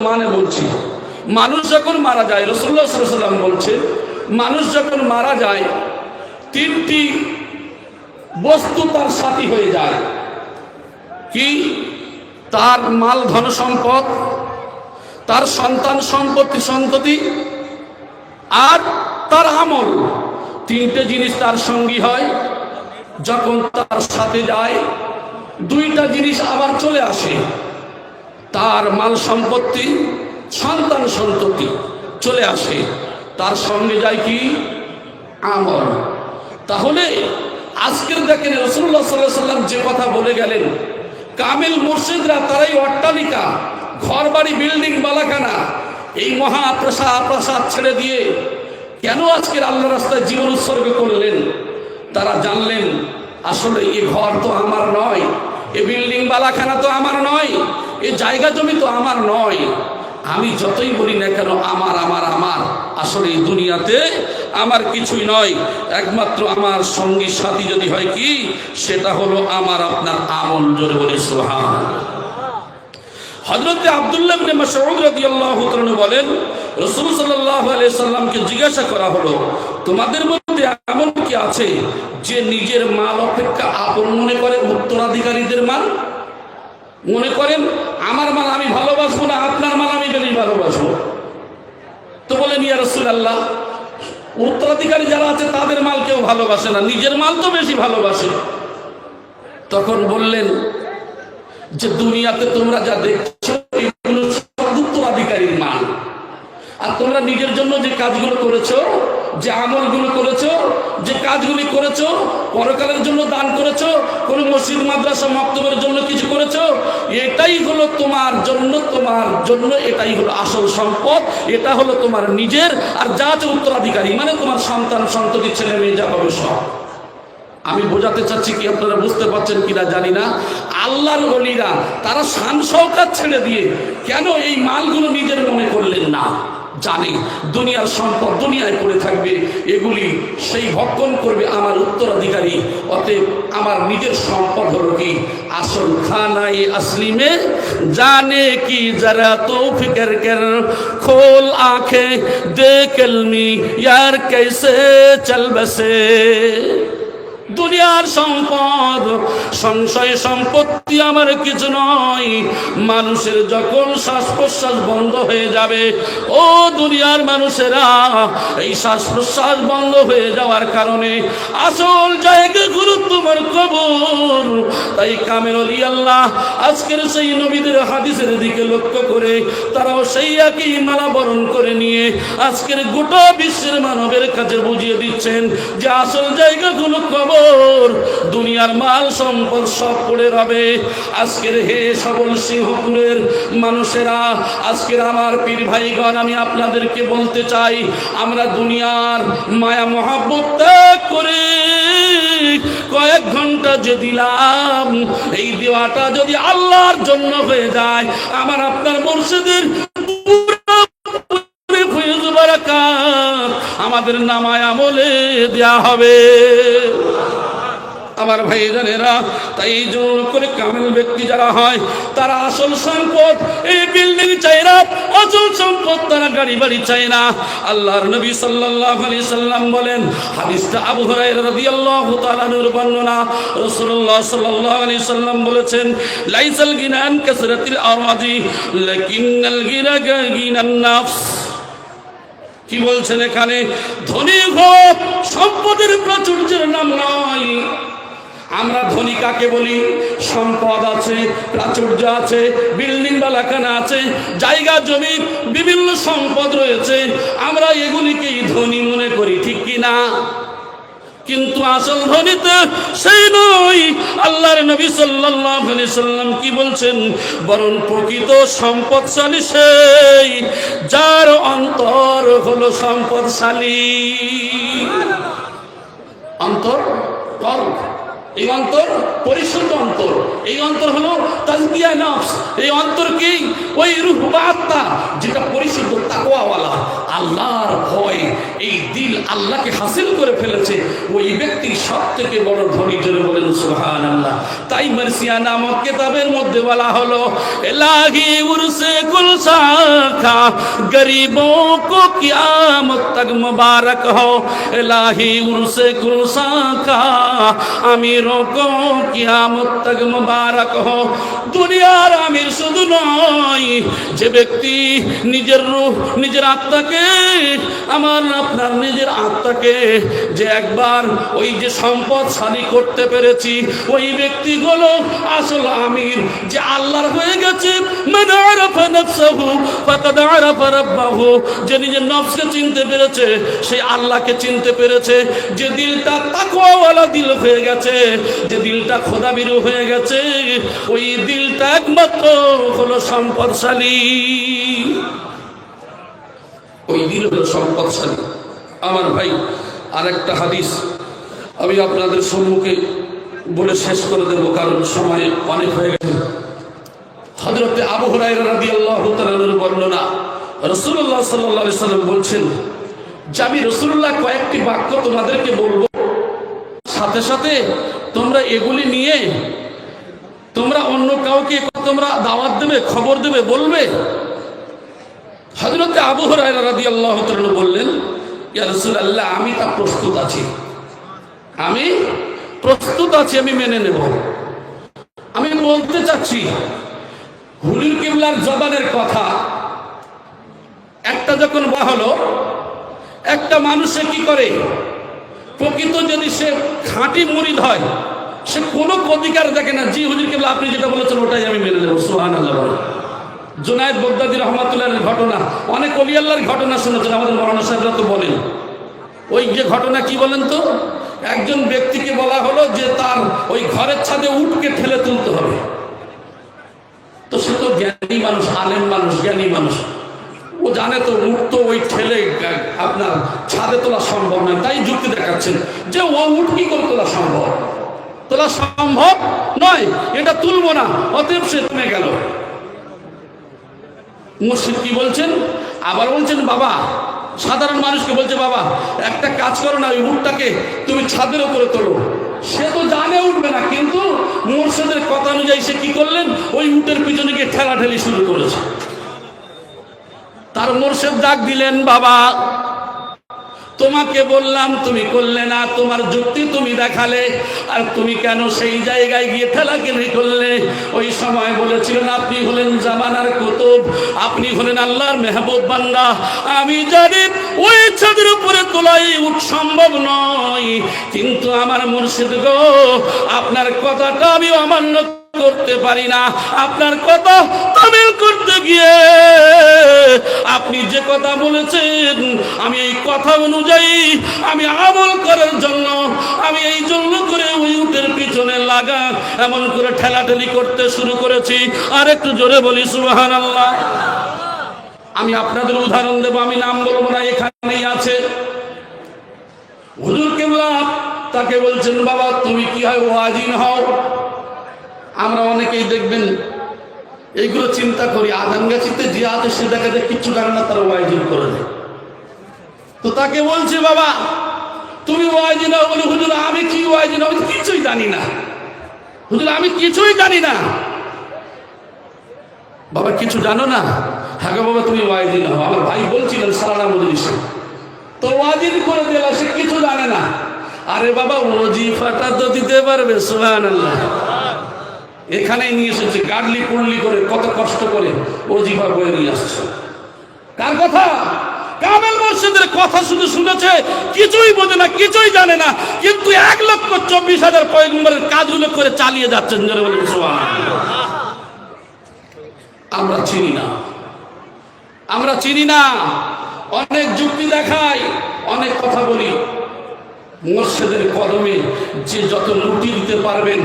মানে বলছি, মানুষ যখন মারা যায় রসুল্লাহ সাল্লাম বলছে, মানুষ যখন মারা যায়, তিনটি বস্তু তার সাথী হয়ে যায়। কি? তার মাল ধন সম্পদ, তার সন্তান সম্পত্তি সন্ততি, আর তার আমল। তিনটে জিনিস তার সঙ্গী হয়, যখন তার সাথে যায়, দুইটা জিনিস আবার চলে আসে। তার মাল সম্পত্তি, সন্তান সন্ততি চলে আসে। তার সঙ্গে যায় কি? আমল। তাহলে আজকের দেখেন রসুল্লাহ সাল্লাহ সাল্লাম যে কথা বলে গেলেন, কামিল মসজিদরা তারাই অট্টালিকা ঘর বাড়ি বিল্ডিং বালাখানা এই মহাপ্রসাদ প্রসাদ ছেড়ে দিয়ে কেন আজকের আল্লাহ রাস্তায় জীবন উৎসর্গ করলেন? তারা জানলেন, আসলে এই ঘর তো আমার নয়, এ বিল্ডিং বালাখানা তো আমার নয় এ জায়গা জমি তো আমার নয়। আমি যতই বলি না কেন, আমার আমার আমার। আসলে এই দুনিয়াতে আমার কিছুই নয়। একমাত্র আমার সঙ্গী সাথী যদি হয় কি? সেটা হলো আমার আপনার আমল জোরে বলে সোহান হজরতে আবদুল্লাহ বলেন, রাসূল সাল্লামকে জিজ্ঞাসা করা হলো, তোমাদের মধ্যে এমন কি আছে যে নিজের মাল অপেক্ষা আপন মনে করে উত্তরাধিকারীদের মাল? মনে করেন, আমার মাল আমি ভালোবাসবো না, আপনার মাল আমি বেশি ভালোবাসবো। তো বলে বলেন, ইয়া আল্লাহ উত্তরাধিকারী যারা আছে, তাদের মাল কেউ ভালোবাসে না, নিজের মাল তো বেশি ভালোবাসে। তখন বললেন, যে দুনিয়াতে তোমরা যা দেখছ, এগুলো সব উত্তরাধিকারীর মাল। আর তোমরা নিজের জন্য যে কাজগুলো করেছ যে আমলগুলো করেছ, যে কাজগুলি করেছ, পরকালের জন্য দান করেছ, কোনো মসজিদ, মাদ্রাসা, মক্তবের জন্য কিছু করেছ, এটাই হলো তোমার জন্য তোমার জন্য এটাই হলো আসল সম্পদ, এটা হলো তোমার নিজের, আর যা আছে উত্তরাধিকারী মানে তোমার সন্তান, সন্ততি, ছেলে, মেয়ে, যা হবে সব। আমি বোঝাতে চাচ্ছি কি আপনারা বুঝতে পারছেন কিনা জানি না। আল্লাহর অলিরা তারা শান শওকাত ছেড়ে দিয়ে কেন এই মালগুলো নিজের মনে করলেন না? জানে, দুনিয়ার সম্পদ দুনিয়ায় পড়ে থাকবে, এগুলি সেই ভক্ষণ করবে আমার উত্তরাধিকারী। অতএব আমার নিজের সম্পদ হলো কি? আসল খানাই আসলি মে জানে কি যারা তো ফিকর কর খোল আঁখে দেখলমি ইয়ার कैसे চল বসে দুনিয়ার সম্পদ, সংশয়, সম্পত্তি আমার কিছু নয়। মানুষের যখন শ্বাস প্রশ্বাস বন্ধ হয়ে যাবে, ও দুনিয়ার মানুষেরা, এই শ্বাস প্রশ্বাস বন্ধ হয়ে যাওয়ার কারণে আসল জায়গাগুলো তোমার কবর। তাই কামের অলি আল্লাহ আজকের সেই নবীদের হাদিসের দিকে লক্ষ্য করে তারাও সেই একই মালা বরণ করে নিয়ে আজকের গোটা বিশ্বের মানবের কাছে বুঝিয়ে দিচ্ছেন যে আসল জায়গাগুলো কবর। দুনিয়ার মাল সম্পদ সব পড়ে রবে। আজকের হে সবল সিংহপুরের মানুষেরা, আজকের আমার পীর ভাইগণ, আমি আপনাদেরকে বলতে চাই, আমরা দুনিয়ার মায়া মহাব্বত ত্যাগ করে কয়েক ঘণ্টা যে দিলাম, এই দেওয়াটা যদি আল্লাহর জন্য হয়ে যায়, আমার আপনার বারাকাত, আমাদের নামায় আমলে দেয়া হবে। আমার ভাই জানেরা তাই এই জন্য করে কামেল ব্যক্তি যারা হয়, তারা আসল সম্পদ এই বিল্ডিং চাই না আসল সম্পদ তারা গাড়ি বাড়ি চায় না। আল্লাহর নবী সাল্লাল্লাহু আলাইহি সাল্লাম বলেন, হাদিসটা আবু হুরায়রা রাদিয়াল্লাহু তাআলা এর বর্ণনা, রাসূলুল্লাহ সাল্লাল্লাহু আলাইহি সাল্লাম বলেছেন, লাইসাল গিনান কাসরাতিল আরাদি, লাকিন্নাল গিনা গিনান নাফস। কি বলছেন এখানে? ধনী হোক, সম্পদের প্রাচুর্যের নাম নয় আমরা ধনী কাকে বলি? সম্পদ আছে, প্রাচুর্য আছে, বিল্ডিং বালাখানা আছে, জায়গা, জমি, বিভিন্ন সম্পদ রয়েছে। আমরা এগুলিকেই ধনী মনে করি, ঠিক কি না? কিন্তু আসল ধনীতে সেই নয় আল্লাহর নবী সাল্লাল্লাহু আলাইহি সাল্লাম কি বলছেন? বরং প্রকৃত সম্পদশালী সেই, যার অন্তর হলো সম্পদশালী। অন্তর, কর্ম। এই অন্তর পরিশুদ্ধ অন্তর। এই অন্তর হলো তাজবিয়া নফস। এই অন্তর কি ওই রূপ বা আত্মা যেটা পরিশুদ্ধ তাকওয়াওয়ালা। আল্লাহর ভয় এই দিল আল্লাহকে হাসিল করে ফেলেছে। ওই ব্যক্তি সব থেকে বড় ধনী জোরে বলেন সুহান আল্লাহ তাই মার্সিয়া নামক কেতাবের মধ্যে বলা হলো, এলাহি উরসে গুলসাখা গরিবো কো কিয়ামত তক মুবারক হো। এলাহি উরসে গুলসাখা কো কিয়ামত তক মুবারক হো। দুনিয়ার আমির শুধু নয়, যে ব্যক্তি নিজের রূহ, নিজের আত্মাকে আমার আপনার নিজের আত্মাকে যে একবার ওই যে সম্পদশালী করতে পেরেছি, ওই ব্যক্তিগুলো আসল আমির। যে আল্লাহর হয়ে গেছে যে নিজের নফসকে চিনতে পেরেছে, সে আল্লাহকে চিনতে পেরেছে। যে দিলটা তাকওয়াওয়ালা দিল হয়ে গেছে, যে দিলটা খোদাবিরু হয়ে গেছে, ওই দিলটা একমাত্র হলো সম্পদশালী। ওই দিল হলো সম্পদশালী। আমার ভাই আর একটা হাদিস আমি আপনাদের সম্মুখে বলে শেষ করে দেবো, কারণ সময় অনেক হয়ে গেছে। হজরতে আবু হুরায়রা রাদিয়াল্লাহু তাআলার বর্ণনা, রাসূলুল্লাহ সাল্লাল্লাহু আলাইহি সাল্লাম বলছেন, যে আমি রাসূলুল্লাহ কয়েকটি বাক্য তোমাদেরকে বলব। সাথে সাথে তোমরা এগুলি নিয়ে তোমরা অন্য কাউকে তোমরা দাওয়াত দেবে, খবর দেবে, বলবে। হজরতে আবু রাদিয়াল্লাহু তাআলা বললেন রাসূলুল্লাহ, আমি তা প্রস্তুত আছি। আমি প্রস্তুত আছি, আমি মেনে নেব। আমি বলতে চাচ্ছি হুলুল কিবলার জবানের কথা, একটা যখন বা একটা মানুষে কি করে? প্রকৃত যদি সে খাঁটি মুরিদ হয়, সে কোনো অধিকার দেখে না, জি হুজুর কিবলা, আপনি যেটা বলেছেন, ওটাই আমি মেনে নেব সুহান আল্লাহ জুনায়দ বগদাদি রহমাতুল্লাহের ঘটনা, অনেক অলিয়াল্লার ঘটনা শুনেছেন, আমাদের মরানা সাহেবরা তো বলেন। ওই যে ঘটনা কি বলেন তো? একজন ব্যক্তিকে বলা হলো যে তার ওই ঘরের ছাদে উঠকে ঠেলে তুলতে হবে। তো সে তো জ্ঞানী মানুষ, আলেম মানুষ, জ্ঞানী মানুষ। ও জানে তো উঠ তো ওই ঠেলে, আপনার ছাদে তোলা সম্ভব নয় তাই যুক্তি দেখাচ্ছেন যে ও উঠ কি করে তোলা সম্ভব? তোলা সম্ভব নয়, এটা তুলবো না, অতএব সে থেমে গেল। মুর্শিদ কি বলছেন? আবার বলছেন, বাবা, সাধারণ মানুষকে বলছে, বাবা, একটা কাজ করো না, ওই উঠটাকে তুমি ছাদের উপরে তোলো। সে তো জানে উঠবে না, কিন্তু মুর্শিদের কথা অনুযায়ী সে কি করলেন? ওই উটের পিছনে গিয়ে ঠেলাঠেলি শুরু করেছে। তার মোর্শেদ ডাক দিলেন, বাবা তোমাকে বললাম, তুমি করলে না, তোমার যুক্তি তুমি দেখালে, আর তুমি কেন সেই জায়গায় গিয়ে ঠেলাকেলি করলে? ওই সময় বলেছিলেন আপনি হলেন জামানার কুতুব, আপনি হলেন আল্লাহর মেহবুব বান্দা। আমি জানি ওই ছাদের উপরে তোলাই উঠ সম্ভব নয়, কিন্তু আমার মুর্শিদ গো, আপনার কথাটা আমি অমান্য করতে পারি না। আপনার কথা তামিল করতে গিয়ে আপনি যে কথা বলেছেন, আমি এই কথা অনুযায়ী আমি আমল করার জন্য, আমি এই জন্য করে ওই উটের পিছনে লাগা এমন করে ঠেলাঠেলি করতে শুরু করেছি। আর একটু জোরে বলি সুবাহান আল্লাহ আমি আপনাদের উদাহরণ দেবো, আমি নাম বলব না, এখানেই আছে। হুজুর কেবলা তাকে বলছেন, বাবা, তুমি কি হয় ওয়াজিন হও? আমরা অনেকেই দেখবেন, এইগুলো চিন্তা করি আদানগাছিতে যে সে দেখা যায় কিচ্ছু না, তারা ওয়াইজিন করে দেয়। তো তাকে বলছে, বাবা, তুমি ওয়াইজিন বলে, হুজুর, আমি কি ওয়াইজিন হব কিছুই জানি না। হুজুর, আমি কিছুই জানি না। বাবা, কিছু জানো না? হ্যাঁ বাবা, তুমি ওয়াইজিন হও আমার ভাই বলছিলেন সারানা মজলিসে। তো ওয়াজিন করে দিল, সে কিছু জানে না। আরে বাবা, ওজিফাটা তো দিতে পারবে সুহান আল্লাহ এখানেই নিয়ে এসেছে গাডলি পুড়লি করে কত কষ্ট করে ওজিফা বয়ে নিয়ে আসছে। কার কথা? কামেল মসজিদের কথা শুধু শুনেছে, কিছুই বোঝে না, কিছুই জানে না, কিন্তু এক লক্ষ চব্বিশ হাজার পয়গম্বরের কাজগুলো করে চালিয়ে যাচ্ছেন জোরে বলেন আমরা চিনি না। আমরা চিনি না। অনেক যুক্তি দেখাই, অনেক কথা বলি। মোর্শেদের কদমে যে যত লুটি দিতে পারবেন,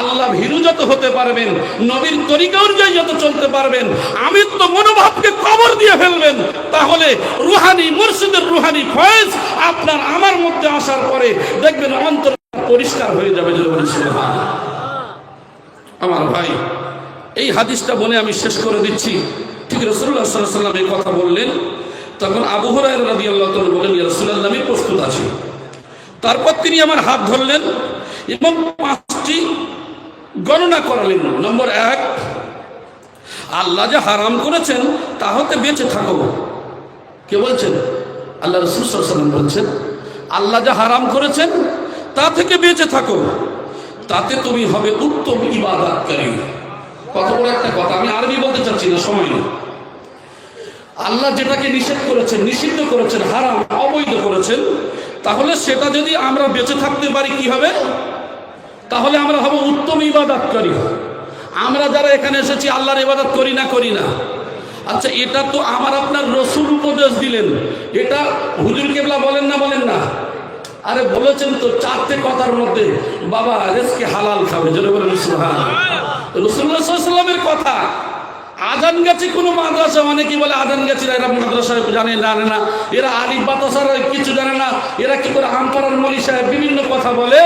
আল্লাহ ভীরু যত হতে পারবেন, নবীর তরিকা অনুযায়ী যত চলতে পারবেন আমি তো মনোভাবকে কবর দিয়ে ফেলবেন, তাহলে রুহানি, মুর্শিদের রুহানি ফয়েজ আপনার আমার মধ্যে আসার পরে দেখবেন অন্তর পরিষ্কার হয়ে যাবে। আমার ভাই, এই হাদিসটা বলে আমি শেষ করে দিচ্ছি ঠিক রসুল্লাহ সাল্লাম এই কথা বললেন, তখন আবু হরাই রাজি আল্লাহ বলেন ইয়ারসুল্লাহ আমি প্রস্তুত আছি তারপর তিনি আমার হাত ধরলেন এবং পাঁচটি গণনা করালেন। নম্বর এক, আল্লাহ যে হারাম করেছেন, তা হতে বেঁচে থাকো। কে বলছেন? আল্লাহ রসুল সাল্লাম বলছেন, আল্লাহ যা হারাম করেছেন, তা থেকে বেঁচে থাকো। তাতে তুমি হবে উত্তম ইবাদতকারী। কত বড় একটা কথা, আমি আরবি বলতে চাচ্ছি না, সময় নেই। আল্লাহ যেটাকে নিষেধ করেছেন, নিষিদ্ধ করেছেন, হারাম, অবৈধ করেছেন তাহলে সেটা যদি আমরা বেঁচে থাকতে পারি কি হবে? তাহলে আমরা হব উত্তম ইবাদতকারী। আমরা যারা এখানে এসেছি, আল্লাহর ইবাদত করি না করি না। আচ্ছা এটা তো আমার আপনার রসুল উপদেশ দিলেন। এটা হুজুর কেবলা বলেন না বলেন না? আরে বলেছেন তো চারটে কথার মধ্যে। বাবা রেসকে হালাল খাবে যেটা বলেন সুহান রসুল্লাহামের কথা। আজান গেছে কোনো মাদ্রাসা মানে কি বলে? আজান গেছে এরা মাদ্রাসা জানে জানে না। এরা আলিফ বাতাসার কিছু জানে না। এরা কি করে আমপাড়ার মলি সাহেব বিভিন্ন কথা বলে?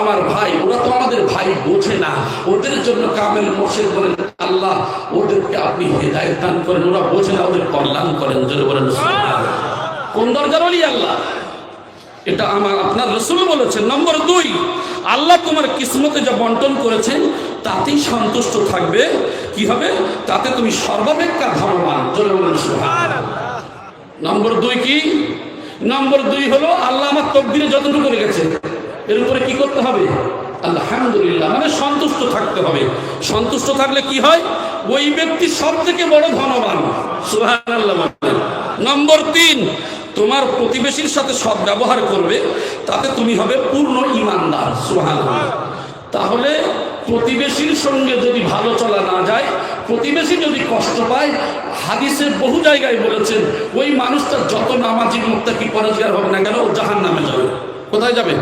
আমার ভাই, ওরা তো আমাদের ভাই বোঝে না। ওদের জন্য কামেল মোর্শেদ বলেন, আল্লাহ, ওদেরকে আপনি হেদায়ত দান করেন। ওরা বোঝে না, ওদের কল্যাণ করেন। যদি বলেন। কোন দরজার অলি আল্লাহ? এটা আমার, আপনার রসুল বলেছেন। নম্বর দুই আল্লাহ তোমার কিসমতে যা বন্টন করেছেন, তাতেই সন্তুষ্ট থাকবে। কি হবে? তাতে তুমি সর্বাপেক্ষা বলেন নম্বর দুই কি? নম্বর দুই হলো, আল্লাহ আমার তকদিরে যতটুকু রেখেছে, এর উপরে কি করতে হবে? আলহামদুলিল্লাহ মানে সন্তুষ্ট থাকতে হবে। সন্তুষ্ট থাকলে কি হয়? ওই ব্যক্তি সব থেকে বড় ধনবান। সুবহানাল্লাহ বলেন। নম্বর তিন তোমার প্রতিবেশীর সাথে সৎ ব্যবহার করবে, তাতে তুমি হবে পূর্ণ ইমানদার সোহান তাহলে প্রতিবেশীর সঙ্গে যদি ভালো চলা না যায়, প্রতিবেশী যদি কষ্ট পায়, হাদিসে বহু জায়গায় বলেছেন, ওই মানুষটা যত নামাজি মুক্তি পরেজগার হবে না কেন, ও জাহান নামে যাবে। কোথায় যাবে?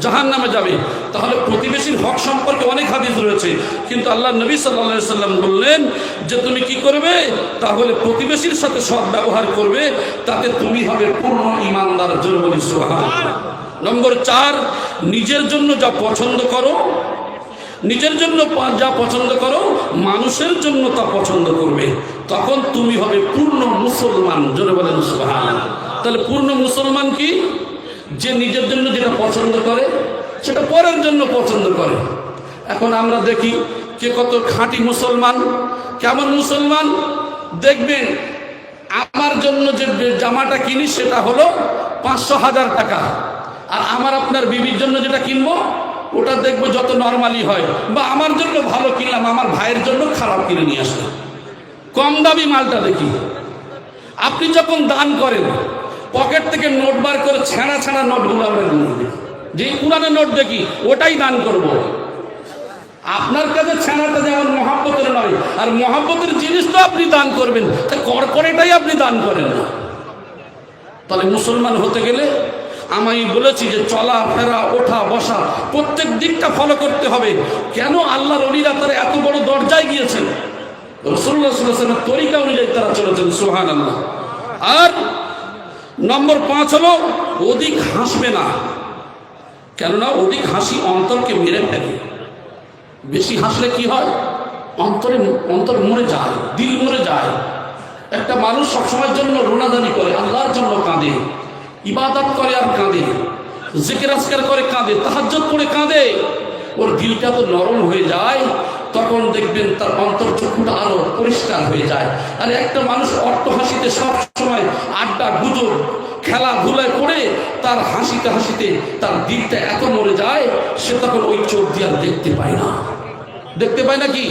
জাহান নামে যাবে। তাহলে প্রতিবেশীর হক সম্পর্কে অনেক হাদিস রয়েছে। কিন্তু আল্লাহ নবী সাল্লা সাল্লাম বললেন যে, তুমি কি করবে? তাহলে প্রতিবেশীর সাথে সৎ ব্যবহার করবে। তাতে তুমি হবে পূর্ণ ইমানদার জন্য সুহান নম্বর চার, নিজের জন্য যা পছন্দ করো, নিজের জন্য যা পছন্দ করো, মানুষের জন্য তা পছন্দ করবে। তখন তুমি হবে পূর্ণ মুসলমান জোরে বলেন সুবহান তাহলে পূর্ণ মুসলমান কি? যে নিজের জন্য যেটা পছন্দ করে, সেটা পরের জন্য পছন্দ করে। এখন আমরা দেখি কে কত খাঁটি মুসলমান, কেমন মুসলমান? দেখবেন, আমার জন্য যে জামাটা কিনি, সেটা হলো পাঁচশো হাজার টাকা। আর আমার আপনার বিবির জন্য যেটা কিনবো, ওটা দেখব যত নর্মালি হয়। বা আমার জন্য ভালো কিনলাম, আমার ভাইয়ের জন্য খারাপ কিনে নিয়ে আসলাম। কম দামি মালটা দেখি। আপনি যখন দান করেন পকেট থেকে নোট বার করে ছেঁড়া ছেঁড়া নোটগুলো আমরা গুনে দেখি যে পুরানো নোট দেখি, ওটাই দান করব। আপনার কাছে ছেঁড়াটা যেমন মহাব্বতের নয়, আর মহাব্বতের জিনিস তো আপনি দান করবেন, তা করকরেটাই আপনি দান করেন না। তাহলে মুসলমান হতে গেলে আমি বলেছি যে চলা, ফেরা, ওঠা, বসা, প্রত্যেক দিকটা ফলো করতে হবে। কেন আল্লাহর অলিরা তারা এত বড় দরজায় গিয়েছেন? রসুল্লাহ তরিকা অনুযায়ী তারা চলেছেন সোহান আল্লাহ আর নম্বর পাঁচ হলো, অধিক হাসবে না। কেননা অধিক হাসি অন্তরকে মেরে ফেলে। বেশি হাসলে কি হয়? অন্তরে অন্তর মরে যায়, দিল মরে যায়। একটা মানুষ সবসময়ের জন্য রোনাদানি করে, আল্লাহর জন্য কাঁদে। ইবাদত করে আর কাঁদে। জিকির আজকার করে কাঁদে তাহাজ্জত করে কাঁদে। ওর দিলটা তো নরম হয়ে যায় তখন দেখবেন তার অন্তর চক্ষুটা আরও পরিষ্কার হয়ে যায়। আর একটা মানুষ অট্ট হাসিতে সব সময় আড্ডা, গুজব খেলাধুলায় করে তার হাসিতে হাসিতে তার দিনটা এত মরে যায়, সে তখন ওই চোখ দিয়ে দেখতে পায় না। দেখতে পায় না কি?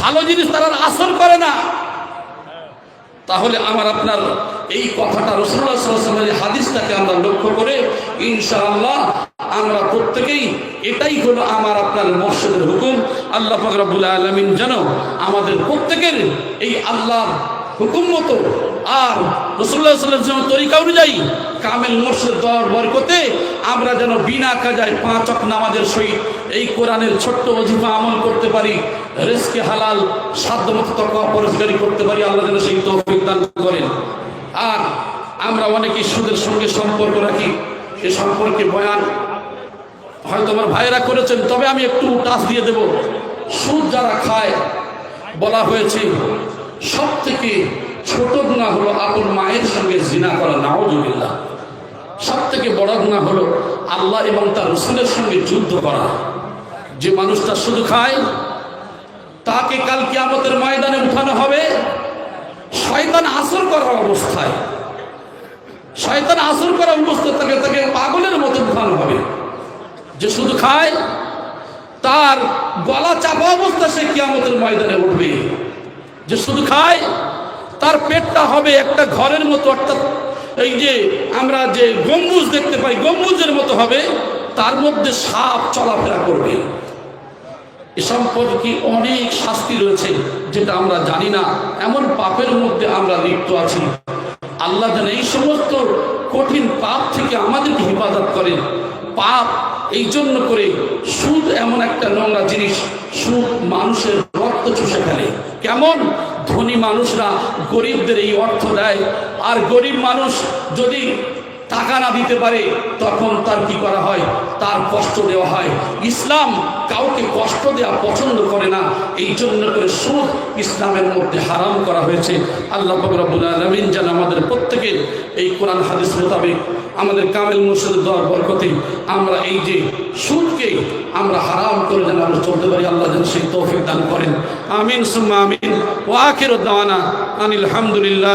ভালো জিনিস তারা আসর করে না। তাহলে আমার আপনার এই কথাটা রসুল্লাহ হাদিসটাকে আমরা লক্ষ্য করে ইনশাআল্লাহ আমরা প্রত্যেকেই এটাই হলো আমার আপনার মর্ষদের হুকুম। আল্লাহ ফকরাবুল আলমিন যেন আমাদের প্রত্যেকের এই আল্লাহ হুকুম মতো আর রসুল্লাহ সাল্লাম তরিকা অনুযায়ী কামেল মোর্শেদ দর বরকতে আমরা যেন বিনা কাজায় পাঁচ অক নামাজের সহিত এই কোরআনের ছোট্ট অজিফা আমল করতে পারি রেসকে হালাল সাধ্য মতো তকা পরিষ্কারই করতে পারি, আল্লাহ যেন সেই তৌফিক দান করেন। আর আমরা অনেকেই সুদের সঙ্গে সম্পর্ক রাখি, সে সম্পর্কে বয়ান হয়তো আমার ভাইয়েরা করেছেন, তবে আমি একটু টাচ দিয়ে দেব। সুদ যারা খায়, বলা হয়েছে সব থেকে ছোট গুণা হলো আপন মায়ের সঙ্গে জিনা করা নাওজুবিল্লাহ সব থেকে বড় গুণা হলো আল্লাহ এবং তার রসুলের সঙ্গে যুদ্ধ করা। যে মানুষটা শুধু খায়, তাকে কাল কিয়ামতের ময়দানে উঠানো হবে। শয়তান আসর করার অবস্থায়, শয়তান আসর করা অবস্থায় তাকে তাকে পাগলের মতো উঠানো হবে। যে শুধু খায়, তার গলা চাপা অবস্থা সে কিয়ামতের ময়দানে উঠবে। যে শুধু খায়, তার পেটটা হবে একটা ঘরের মতো, অর্থাৎ এই যে আমরা যে গম্বুজ দেখতে পাই, গম্বুজের মতো হবে, তার মধ্যে সাপ চলাফেরা করবে। এ সম্পর্কে অনেক শাস্তি রয়েছে, যেটা আমরা জানি না। এমন পাপের মধ্যে আমরা লিপ্ত আছি। আল্লাহ যেন এই সমস্ত কঠিন পাপ থেকে আমাদেরকে হেফাজত করেন। পাপ এই জন্য করে সুদ এমন একটা নোংরা জিনিস, সুদ মানুষের রক্ত সেখানে। কেমন? ধনী মানুষরা গরিবদের এই অর্থ দেয়। আর গরিব মানুষ যদি টাকা না দিতে পারে, তখন তার কি করা হয়? তার কষ্ট দেওয়া হয়। ইসলাম কাউকে কষ্ট দেওয়া পছন্দ করে না। এই জন্য করে সুদ ইসলামের মধ্যে হারাম করা হয়েছে। আল্লাহ রব্বুল আলমিন যেন আমাদের প্রত্যেকের এই কোরআন হাদিস মোতাবেক আমাদের কামেল মুর্শিদ দেওয়ার বরকতে আমরা এই যে সুদকে আমরা হারাম করে যেন আমরা চলতে পারি, আল্লাহ যেন সেই তৌফিক দান করেন। আমিন, সুম্মা আমিন। ওয়াকির দাওয়ানা আনিল হামদুলিল্লাহ